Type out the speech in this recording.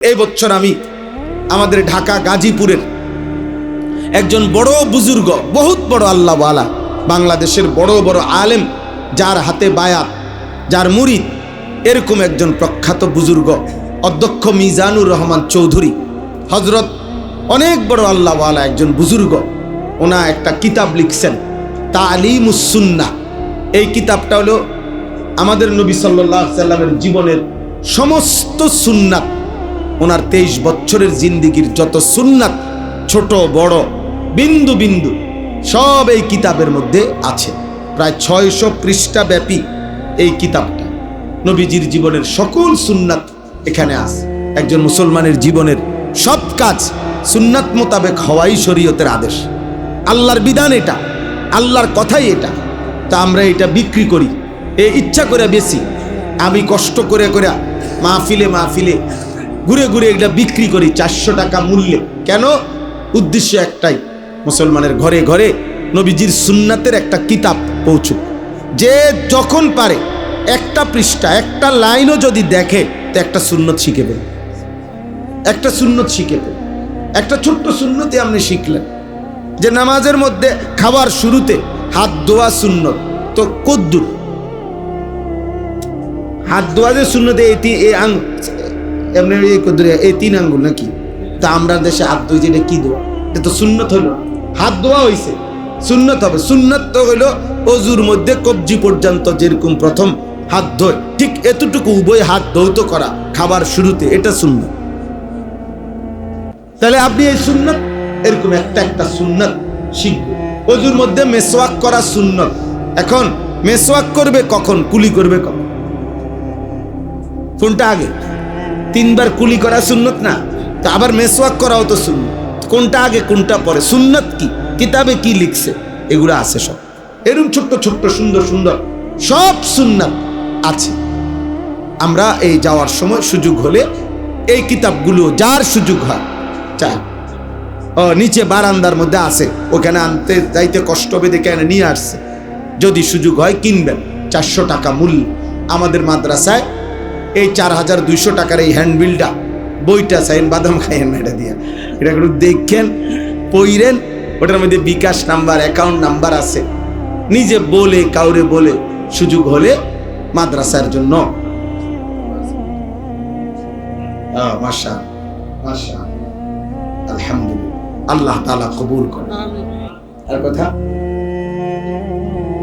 এই বছর আমি আমাদের ঢাকা গাজীপুরের একজন বড় বুজুর্গ, বহুত বড় আল্লাহওয়ালা, বাংলাদেশের বড় বড় আলেম, যার হাতে বায়াত, যার মুরিদ, এরকম একজন প্রখ্যাত বুজুর্গ, অধ্যক্ষ মিজানুর রহমান চৌধুরী। হজরত অনেক বড় আল্লাহওয়ালা একজন বুজুর্গ, ওনা একটা কিতাব লিখছেন তালিমুসুন্না এই কিতাবটা হলো আমাদের নবী সাল্লাহ সাল্লামের জীবনের সমস্ত সুন্নাত। ওনার তেইশ বছরের জিন্দিগির যত সুন্নাত, ছোট, বড়, বিন্দু বিন্দু, সব এই কিতাবের মধ্যে আছে। প্রায় ছয়শো পৃষ্ঠা ব্যাপী এই কিতাবটা। নবীজির জীবনের সকল সুন্নাত এখানে আছে। একজন মুসলমানের জীবনের সব কাজ সুন্নাত মোতাবেক হওয়াই শরীয়তের আদেশ। আল্লাহর বিধান এটা, আল্লাহর কথাই এটা। তা আমরা এটা বিক্রি করি, এ ইচ্ছা করে বেশি। আমি কষ্ট করে করে মাহফিলে মাহফিলে ঘুরে ঘুরে এটা বিক্রি করি চারশো টাকা মূল্যে। কেন? উদ্দেশ্য একটাই, মুসলমানের ঘরে ঘরে নবীজির সুন্নাতের একটা কিতাব পৌঁছুক। যে যখন পারে, একটা পৃষ্ঠা, একটা লাইনও যদি দেখে, তো একটা সুন্নত শিখে ফেলে একটা সুন্নত শিখে ফেলে একটা ছোট্ট সুন্নতে আপনি শিখলেন। যে নামাজের মধ্যে খাবার শুরুতে হাত ধোয়া সুন্নত, তো কদ্দুর। হাত ধোয়া যে তিন আং এমনি এই তিন আঙ্গুল নাকি? তা আমরা দেশে হাত যেটা কি ধোয়া এটা তো সুন্নত হইল হাত ধোয়া হইছে। সুন্নত হবে। সুন্নত তো হইল অজুর মধ্যে কবজি পর্যন্ত যেরকম প্রথম হাত ধোয়, ঠিক এতটুকু উভয় হাত ধৌত করা খাবার শুরুতে, এটা সুন্নত। তাহলে আপনি এই সুন্নত, এরকম একটা একটা সুন্নত শিখবে অজুর মধ্যে মেসওয়াক করা সুন্নত। এখন মেসওয়াক করবে কখন? কুলি করবে কখন? কোনটা আগে। তিনবার কুলি করা সুন্নত না, তো আবার মেসওয়াক করাও তো সুন্নত। কোনটা আগে, কোনটা পরে? সুন্নত কি? কিতাবে কি লিখছে? এগুলো আছে সব। এরকম ছোট্ট ছোট্ট, সুন্দর সুন্দর সব সুন্নাত আছে। আমরা এই যাওয়ার সময় সুযোগ হলে এই কিতাবগুলো যার সুযোগ হয় চা ও, নিচে বারান্দার মধ্যে আছে। ওখানে আনতে যাইতে কষ্ট হবে এনে নিয়ে আসছে। যদি সুযোগ হয় কিনবেন। চারশো টাকা মূল্য। আমাদের মাদ্রাসায় এই চার হাজার দুইশো টাকার এই হ্যান্ডবিলটা বইটা চাইন বাদাম খাইয়েন না এটা দিয়ে। এটা একটু দেখেন পইরেন ওটার মধ্যে বিকাশ নাম্বার অ্যাকাউন্ট নাম্বার আছে। নিজে বলে কাউরে বলে সুযোগ হলে মাদ্রাসার জন্য। আলহামদুলিল্লাহ। আল্লাহ তাআলা কবুল করে। আর কথা?